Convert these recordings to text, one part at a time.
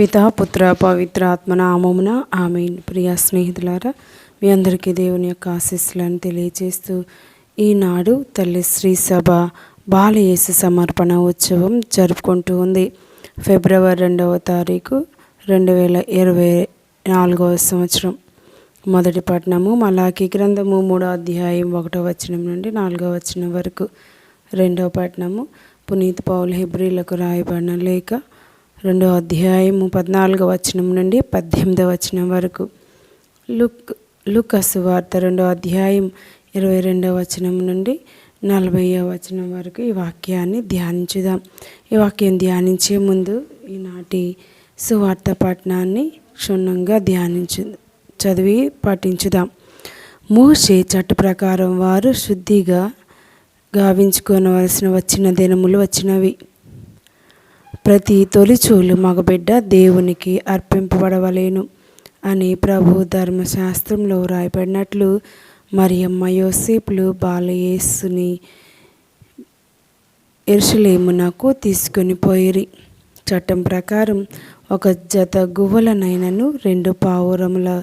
పిత పుత్ర పవిత్ర ఆత్మనామమున ఆమె ప్రియ స్నేహితులారా మీ అందరికీ దేవుని యొక్క ఆశీస్సులను తెలియజేస్తూ ఈనాడు తల్లి శ్రీ సభ బాలయేసు సమర్పణ ఉత్సవం జరుపుకుంటూ ఉంది. ఫిబ్రవరి రెండవ తారీఖు రెండు వేల ఇరవై నాలుగవ సంవత్సరం. మొదటి పట్టణము మలాకి గ్రంథము మూడో అధ్యాయం ఒకటో వచనం నుండి నాలుగో వచనం వరకు. రెండవ పట్టణము పునీత్ పౌల్ హిబ్రిలకు రాయబడిన లేఖ. రెండో అధ్యాయము పద్నాలుగో వచనం నుండి పద్దెనిమిదో వచనం వరకు. లుక్ లుకస్ వార్త రెండో అధ్యాయం ఇరవై రెండవ వచనం నుండి నలభై వచనం వరకు ఈ వాక్యాన్ని ధ్యానించుదాం. ఈ వాక్యం ధ్యానించే ముందు ఈనాటి సువార్త పట్టణాన్ని క్షుణ్ణంగా ధ్యానించు చదివి పాటించుదాం మోషే చట్ట ప్రకారం వారు శుద్ధిగా గావించుకోనవలసిన వచ్చిన దినములు వచ్చినవి. ప్రతి తొలిచూలు మగబిడ్డ దేవునికి అర్పింపబడవలేను అని ప్రభు ధర్మశాస్త్రంలో రాయబడినట్లు మరియమ్మ యోసేపులు బాలయేసుని ఎరుసలేమునకు తీసుకొని పోయిరి. చట్టం ప్రకారం ఒక జత గువ్వలనైనను రెండు పావురముల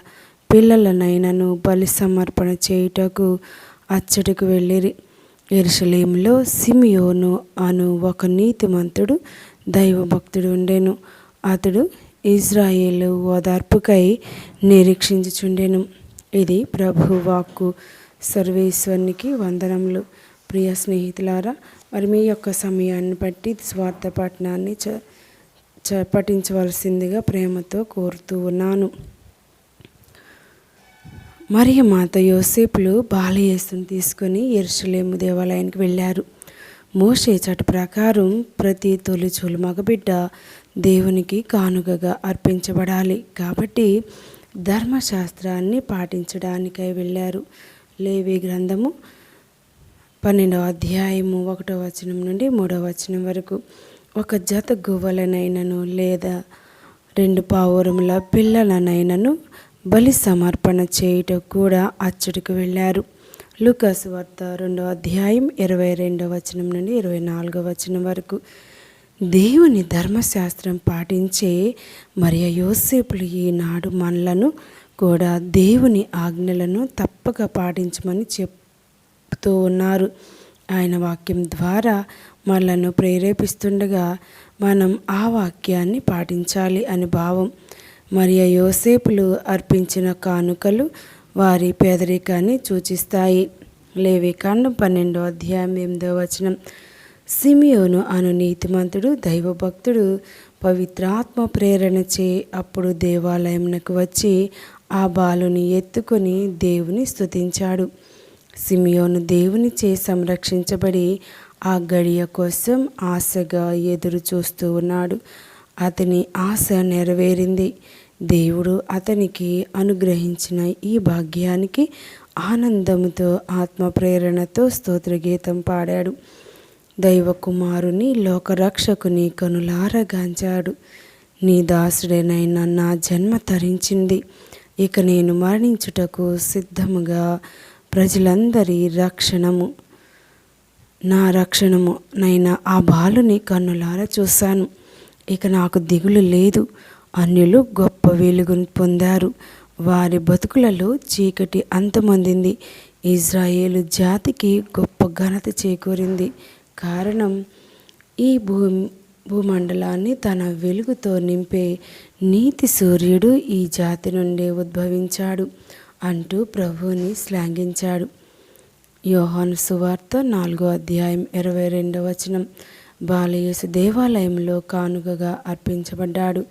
పిల్లలనైనను బలి సమర్పణ చేయుటకు అచ్చటికి వెళ్ళిరి. ఎరుషలేములో సిమియోను అను ఒక నీతిమంతుడు దైవభక్తుడు ఉండెను. అతడు ఇజ్రాయేలు ఓదార్పుకై నిరీక్షించుచుండెను. ఇది ప్రభు వాక్కు సర్వేశ్వరునికి వందనములు. ప్రియ స్నేహితులారా మరి మీ యొక్క సమయాన్ని బట్టి స్వార్థ పట్టణాన్ని చ చ పఠించవలసిందిగా ప్రేమతో కోరుతూ ఉన్నాను. మరియు మాత యోసేపులు బాలయేసును తీసుకొని ఎరుసలేము దేవాలయానికి వెళ్ళారు. మోషే చట్ట ప్రకారం ప్రతి తొలిచూలు మగబిడ్డ దేవునికి కానుకగా అర్పించబడాలి. కాబట్టి ధర్మశాస్త్రాన్ని పాటించడానికై వెళ్ళారు. లేవి గ్రంథము పన్నెండవ అధ్యాయము ఒకటో వచనం నుండి మూడవ వచనం వరకు. ఒక జత గువ్వలనైనను లేదా రెండు పావురముల పిల్లలనైనను బలి సమర్పణ చేయుట కూడా అచ్చడికి వెళ్ళారు. లూకాస్ వార్త రెండవ అధ్యాయం ఇరవై రెండవ వచనం నుండి ఇరవై నాలుగవ వచనం వరకు. దేవుని ధర్మశాస్త్రం పాటించే మరియు యోసేపులు ఈనాడు మనలను కూడా దేవుని ఆజ్ఞలను తప్పక పాటించమని చెప్తూ ఉన్నారు. ఆయన వాక్యం ద్వారా మనలను ప్రేరేపిస్తుండగా మనం ఆ వాక్యాన్ని పాటించాలి అని భావం. మరియు యోసేపులు అర్పించిన కానుకలు వారి పేదరికాన్ని సూచిస్తాయి. లేవి కాండం పన్నెండో అధ్యాయం ఎనిమిదో వచనం. సిమియోను అను నీతిమంతుడు దైవభక్తుడు పవిత్రాత్మ ప్రేరణచే అప్పుడు దేవాలయంకు వచ్చి ఆ బాలుని ఎత్తుకొని దేవుని స్థుతించాడు సిమియోను దేవునిచే సంరక్షించబడి ఆ గడియ కోసం ఆశగా ఎదురు చూస్తూ ఉన్నాడు. అతని ఆశ నెరవేరింది. దేవుడు అతనికి అనుగ్రహించిన ఈ భాగ్యానికి ఆనందంతో ఆత్మ ప్రేరణతో స్తోత్రగీతం పాడాడు. దైవ కుమారుని లోకరక్షకుని కనులారగాంచాడు నీ దాసుడేనైనా నా జన్మ తరించింది. ఇక నేను మరణించుటకు సిద్ధముగా ప్రజలందరి రక్షణము నా రక్షణము నైనా ఆ బాలుని కన్నులార చూశాను. ఇక నాకు దిగులు లేదు. అన్యులు గొప్ప వెలుగును పొందారు. వారి బతుకులలో చీకటి అంతమందింది. ఇజ్రాయేలు జాతికి గొప్ప ఘనత చేకూరింది. కారణం ఈ భూమి భూమండలాన్ని తన వెలుగుతో నింపే నీతి సూర్యుడు ఈ జాతి నుండే ఉద్భవించాడు అంటూ ప్రభువుని శ్లాఘించాడు. యోహాను సువార్త నాలుగో అధ్యాయం ఇరవై రెండవ వచనం. బాలయేసు దేవాలయంలో కానుకగా అర్పించబడ్డాడు.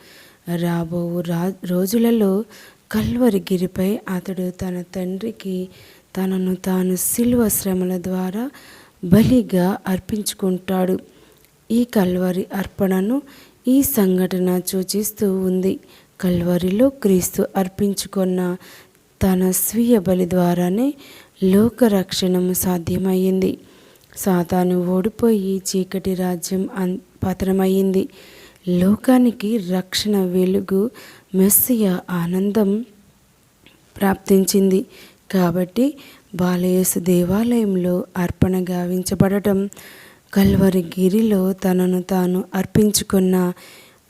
రాబో రా రోజులలో కల్వరి గిరిపై అతడు తన తండ్రికి తనను తాను శిల్వ శ్రమల ద్వారా బలిగా అర్పించుకుంటాడు. ఈ కల్వరి అర్పణను ఈ సంఘటన సూచిస్తూ ఉంది. కల్వరిలో క్రీస్తు అర్పించుకున్న తన స్వీయ బలి ద్వారానే లోకరక్షణము సాధ్యమయ్యింది. సాతాను ఓడిపోయి చీకటి రాజ్యం అన్ పతనమయ్యింది. లోకానికి రక్షణ వెలుగు మెస్సియ ఆనందం ప్రాప్తించింది. కాబట్టి బాలయేసు దేవాలయంలో అర్పణ గావించబడటం కల్వరి గిరిలో తనను తాను అర్పించుకున్న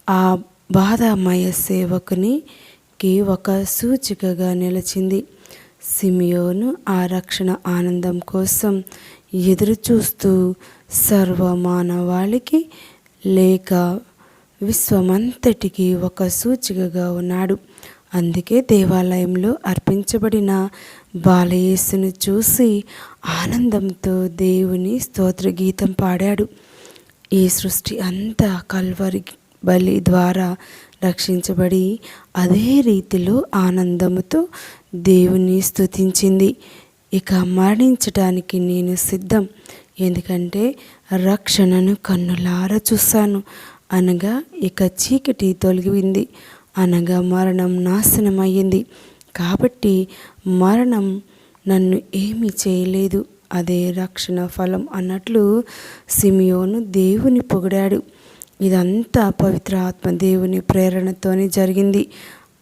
ఆ బాధామయ సేవకునికి ఒక సూచికగా నిలిచింది. సిమియోను ఆ రక్షణ ఆనందం కోసం ఎదురు చూస్తూ సర్వమానవాళికి లేక విశ్వమంతటికి ఒక సూచికగా ఉన్నాడు. అందుకే దేవాలయంలో అర్పించబడిన బాలయేసును చూసి ఆనందంతో దేవుని స్తోత్ర గీతం పాడాడు. ఈ సృష్టి అంతా కల్వరి బలి ద్వారా రక్షించబడి అదే రీతిలో ఆనందముతో దేవుని స్తుతించింది. ఇక మరణించటానికి నేను సిద్ధం. ఎందుకంటే రక్షణను కన్నులార చూశాను. అనగా ఇక చీకటి తొలగింది అనగా మరణం నాశనమయ్యింది. కాబట్టి మరణం నన్ను ఏమీ చేయలేదు. అదే రక్షణ ఫలం అన్నట్లు సిమియోను దేవుని పొగిడాడు. ఇదంతా పవిత్ర ఆత్మ దేవుని ప్రేరణతోనే జరిగింది.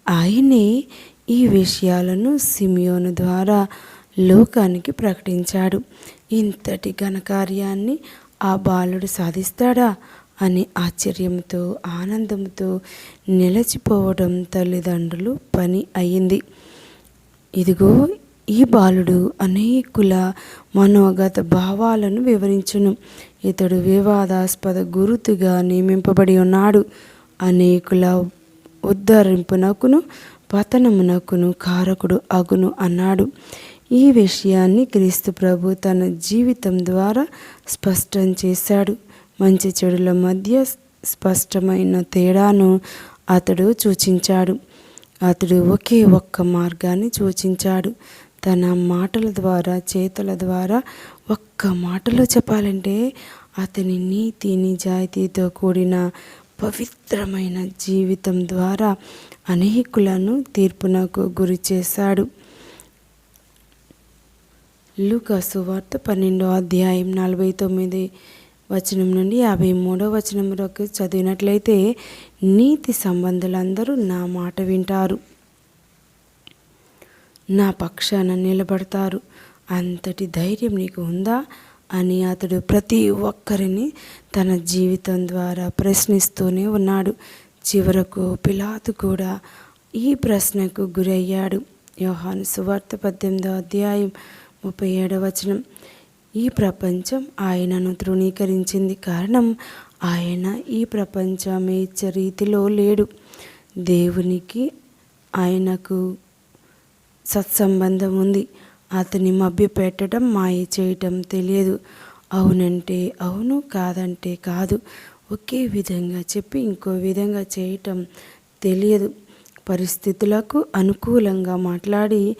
ఆయనే ఈ విషయాలను సిమియోను ద్వారా లోకానికి ప్రకటించాడు. ఇంతటి ఘనకార్యాన్ని ఆ బాలుడు సాధిస్తాడా? అని ఆశ్చర్యంతో ఆనందంతో నిలచిపోవడం తల్లిదండ్రులు పని అయింది. ఇదిగో ఈ బాలుడు అనేకుల మనోగత భావాలను వివరించును. ఇతడు వివాదాస్పద గురుతుగా నియమింపబడి ఉన్నాడు. అనేకుల ఉద్ధరింపునకును పతనమునకును కారకుడు అగును అన్నాడు. ఈ విషయాన్ని క్రీస్తు ప్రభు తన జీవితం ద్వారా స్పష్టం చేశాడు. మంచి చెడుల మధ్య స్పష్టమైన తేడాను అతడు సూచించాడు. అతడు ఒకే ఒక్క మార్గాన్ని సూచించాడు. తన మాటల ద్వారా చేతుల ద్వారా ఒక్క మాటలో చెప్పాలంటే అతని నీతి నిజాయితీతో కూడిన పవిత్రమైన జీవితం ద్వారా అనేకులను తీర్పునకు గురి చేశాడు. లూకాసు వార్త పన్నెండో అధ్యాయం నలభై తొమ్మిది. వచనం నుండి యాభై మూడో వచనం వరకు చదివినట్లయితే నీతి సంబంధులందరూ నా మాట వింటారు. నా పక్షాన నిలబడతారు. అంతటి ధైర్యం నీకు ఉందా? అని అతడు ప్రతి ఒక్కరిని తన జీవితం ద్వారా ప్రశ్నిస్తూనే ఉన్నాడు. చివరకు పిలాతు కూడా ఈ ప్రశ్నకు గురయ్యాడు. యోహాను సువార్త పద్దెనిమిదో అధ్యాయం ముప్పై ఏడవ వచనం. ఈ ప్రపంచం ఆయనను తృణీకరించింది కారణం ఆయన ఈ ప్రపంచమేచ్చ రీతిలో లేడు. దేవునికి ఆయనకు సత్సంబంధం ఉంది. అతని మభ్యపెట్టడం మాయ చేయటం తెలియదు. అవునంటే అవును కాదంటే కాదు. ఒకే విధంగా చెప్పి ఇంకో విధంగా చేయటం తెలియదు. పరిస్థితులకు అనుకూలంగా మాట్లాడి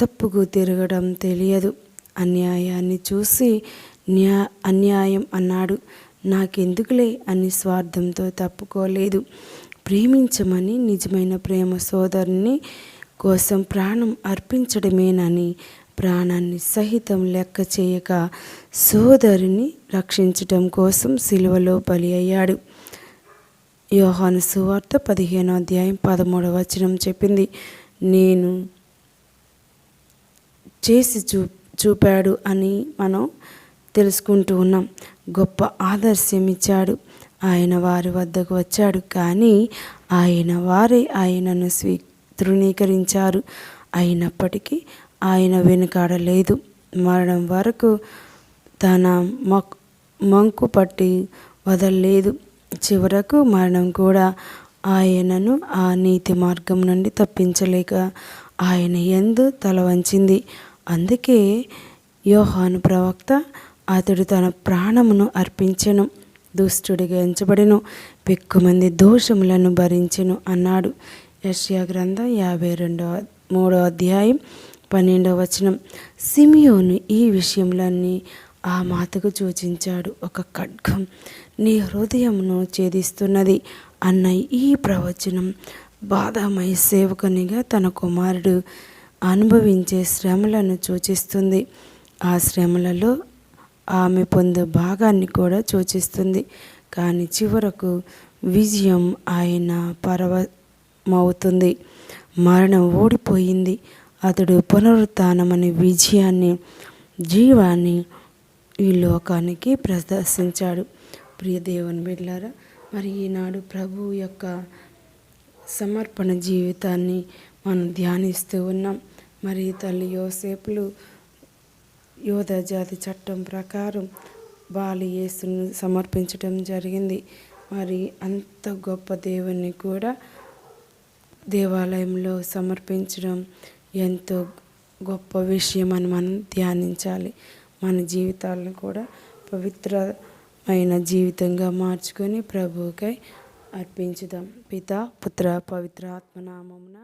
తప్పుకు తిరగడం తెలియదు. అన్యాయాన్ని చూసి న్యా అన్యాయం అన్నాడు. నాకెందుకులే అని స్వార్థంతో తప్పుకోలేదు. ప్రేమించమని నిజమైన ప్రేమ సోదరుని కోసం ప్రాణం అర్పించడమేనని ప్రాణాన్ని సహితం లెక్క చేయక సోదరుని రక్షించటం కోసం సిలువలో బలి అయ్యాడు. యోహాను సువార్త పదిహేనో అధ్యాయం పదమూడవ వచనం చెప్పింది. నేను చేసి చూ చూపాడు అని మనం తెలుసుకుంటూ ఉన్నాం. గొప్ప ఆదర్శం ఇచ్చాడు ఆయన వారి వద్దకు వచ్చాడు. కానీ ఆయన వారే ఆయనను స్వీ తృణీకరించారు. అయినప్పటికీ ఆయన వెనుకాడలేదు. మరణం వరకు తన మొక్ మంకు పట్టి వదలలేదు. చివరకు మరణం కూడా ఆయనను ఆ నీతి మార్గం నుండి తప్పించలేక ఆయన ఎందు తల వంచింది. అందుకే యోహాను ప్రవక్త అతడు తన ప్రాణమును అర్పించెను దుష్టుడిగా ఎంచబడెను పెక్కుమంది దోషములను భరించెను అన్నాడు. యష్యా గ్రంథం యాభై రెండవ మూడవ అధ్యాయం పన్నెండవ వచనం. సిమియోను ఈ విషయములన్నీ ఆ మాతకు సూచించాడు. ఒక ఖడ్గం నీ హృదయమును ఛేదిస్తున్నది అన్న ఈ ప్రవచనం. బాధామయ సేవకునిగా తన కుమారుడు అనుభవించే శ్రమలను సూచిస్తుంది. ఆ శ్రమలలో ఆమె పొందే భాగాన్ని కూడా సూచిస్తుంది. కానీ చివరకు విజయం ఆయన పర్వమవుతుంది మరణం ఓడిపోయింది. అతడు పునరుత్నమనే విజయాన్ని జీవాన్ని ఈ లోకానికి ప్రదర్శించాడు. ప్రియ దేవుని మరి ఈనాడు ప్రభు యొక్క సమర్పణ జీవితాన్ని మనం ధ్యానిస్తూ ఉన్నాం. మరి తల్లి యోసేపులు యోధ జాతి చట్టం ప్రకారం బాలి యేసును సమర్పించడం జరిగింది. మరి అంత గొప్ప దేవుణ్ణి కూడా దేవాలయంలో సమర్పించడం ఎంతో గొప్ప విషయం అని మనం ధ్యానించాలి. మన జీవితాలను కూడా పవిత్రమైన జీవితంగా మార్చుకొని ప్రభువుకై అర్పించుదాం. పిత పుత్ర పవిత్ర ఆత్మనామమున